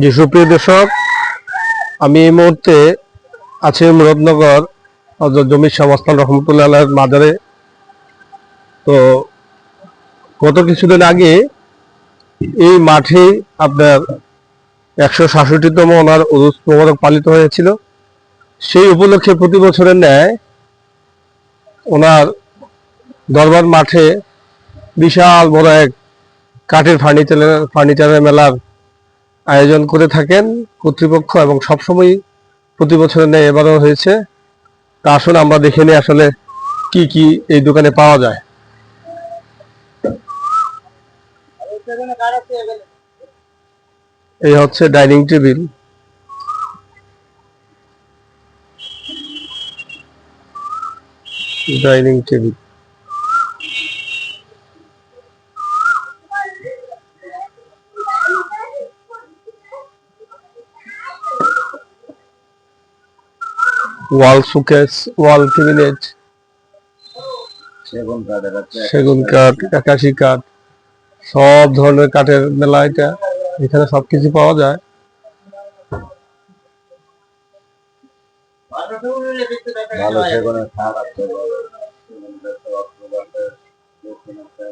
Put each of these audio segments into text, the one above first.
জি, সুপ্রিয় দর্শক, আমি এই মুহূর্তে আছি মুরাদনগর জমির সমস্থান রহমতুল্লাহ মাজারে। তো গত কিছুদিন আগে এই মাঠে আপনার একশো সাতষট্টিতম ওনার উরুস মোবারক পালিত হয়েছিল। সেই উপলক্ষে প্রতি বছরের ন্যায় ওনার দরবার মাঠে বিশাল বড় এক কাঠের ফার্নিচারের ফার্নিচারের মেলার আয়োজন করে থাকেন কর্তৃপক্ষ এবং সবসময় প্রতি বছরের ন্যায় এবারও হয়েছে। তা আসলে আমরা দেখে নিই আসলে কি কি এই দোকানে পাওয়া যায়। এই হচ্ছে dining table. Dining table. Wall showcase wall cabinet সেগুন কাঠের কাঠ। একাশি কাঠ সব ধরনের কাঠের মেলা এটা। এখানে সবকিছু পাওয়া যায়। ভালো সেগুনের থাল আছে সেগুনের আছে, অক্টোব আছে, দক্ষিণ আছে।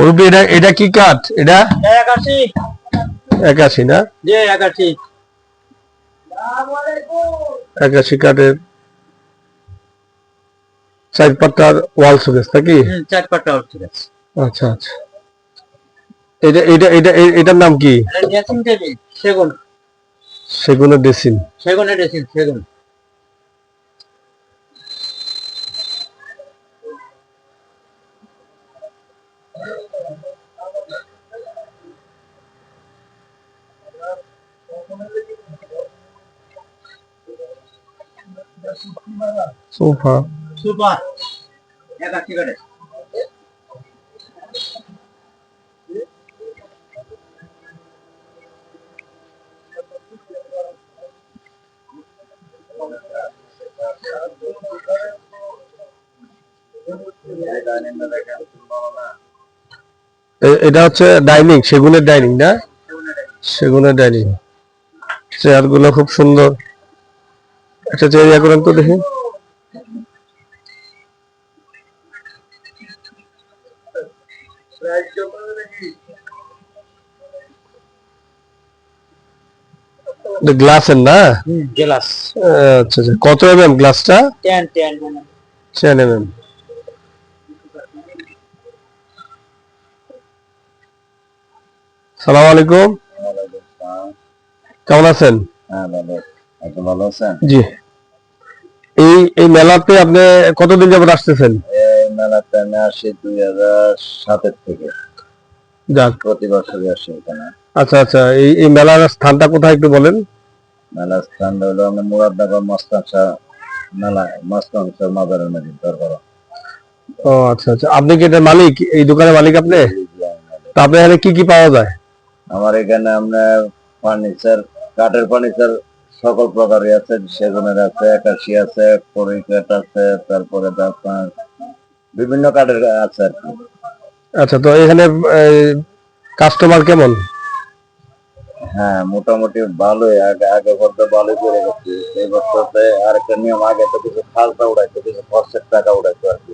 মুরব্বী এটা এটা কি কাঠ? এটা? একাশি। একাশি না? যে একাশি। একাশি কাঠের চার পাতার ওয়াল সুকেস নাকি? চার পাঁচটা হচ্ছে আচ্ছা আচ্ছা। এটা এটা এটা এটার নাম কি? সেগুন। সেগুনের ডেসিন সেগুনের ড্রেসিং সেগুন। সোফা সুপার একাশি করে এই dining টা দেখেন, সুন্দর না? এ- এটা হচ্ছে ডাইনিং সেগুনের ডাইনিং না? সেগুনের ডাইনিং চেয়ারগুলো খুব সুন্দর। একটা চেয়ার ইয়া করেন তো দেখি। গ্লাসের না? গ্লাস আচ্ছা আচ্ছা। কত এম গ্লাসটা টেন টেন টেন এম সালাম আলাইকুম। কেমন আছেন? হ্যাঁ, ভালো আছেন? জি। এই এই মেলাতে আপনি কতদিন যাবত আসতেছেন? এই মেলাতে আমি আসি দুই হাজার সাতের থেকে। যাক। প্রতি বছরই আসি এখানে। আচ্ছা আচ্ছা এই এই মেলার স্থানটা কোথায় একটু বলেন? মেলার স্থান হলো আমরা মুরাদনগর মস্তান শাহ মেলা মস্তান শাহ মাজারের মধ্যে দরবার। ও আচ্ছা আচ্ছা। আপনি কি এটার মালিক? এই দোকানের মালিক আপনি? তা আপনি এখানে কি কি পাওয়া যায়? আমার এখানে আপনার ফার্নিচার কাঠের ফার্নিচার সকল প্রকারই আছে সেগুনের আছে একাশি আছে পরিকাঠ আছে তারপরে আপনার বিভিন্ন কাঠের আছে আর কি। আচ্ছা তো এখানে কাস্টমার কেমন? হ্যাঁ মোটামুটি ভালোই আগে আগে করতে ভালোই করে গেছি। এই বছরতে আরেকটা নিয়ম আগে তো কিছু খালটা উড়াইতো কিছু খরচের টাকা উড়াইতো আর কি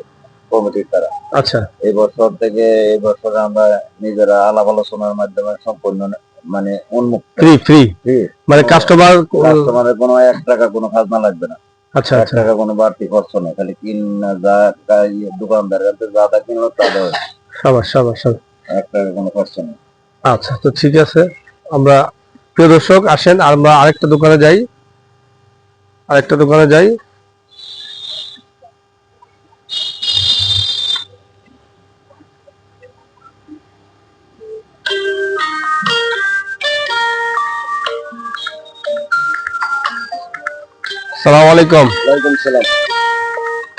কমিটির তারা আচ্ছা। এই বছর থেকে এই বছরে আমরা নিজেরা আলাপ আলোচনার মাধ্যমে সম্পূর্ণ মানে উন্মুক্ত। ফ্রি ফ্রি মানে কাস্টমার কাস্টমারের কোনো এক টাকা কোনো খাজনা লাগবে না। আচ্ছা এক আচ্ছা। টাকা কোনো বাড়তি খরচ নেই। খালি কিন যা দোকানদার যা তা কিনলো তা দেওয়া সাবাস সাবাস সাবাস। এক টাকা কোনো খরচ নেই। আচ্ছা তো ঠিক আছে। আমরা প্রিয় দর্শক আসেন আমরা আরেকটা দোকানে যাই। আরেকটা দোকানে যাই। সালাম আলাইকুম। ওয়ালাইকুম সালাম।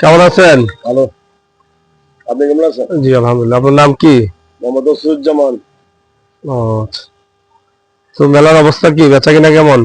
কেমন আছেন? ভালো। আপনি কেমন আছেন? জি আলহামদুলিল্লাহ। আপনার নাম কি? মোহাম্মদ ওসুজ্জামান ও আচ্ছা। তো মেলার অবস্থা কি? বেচা কিনা কেমন?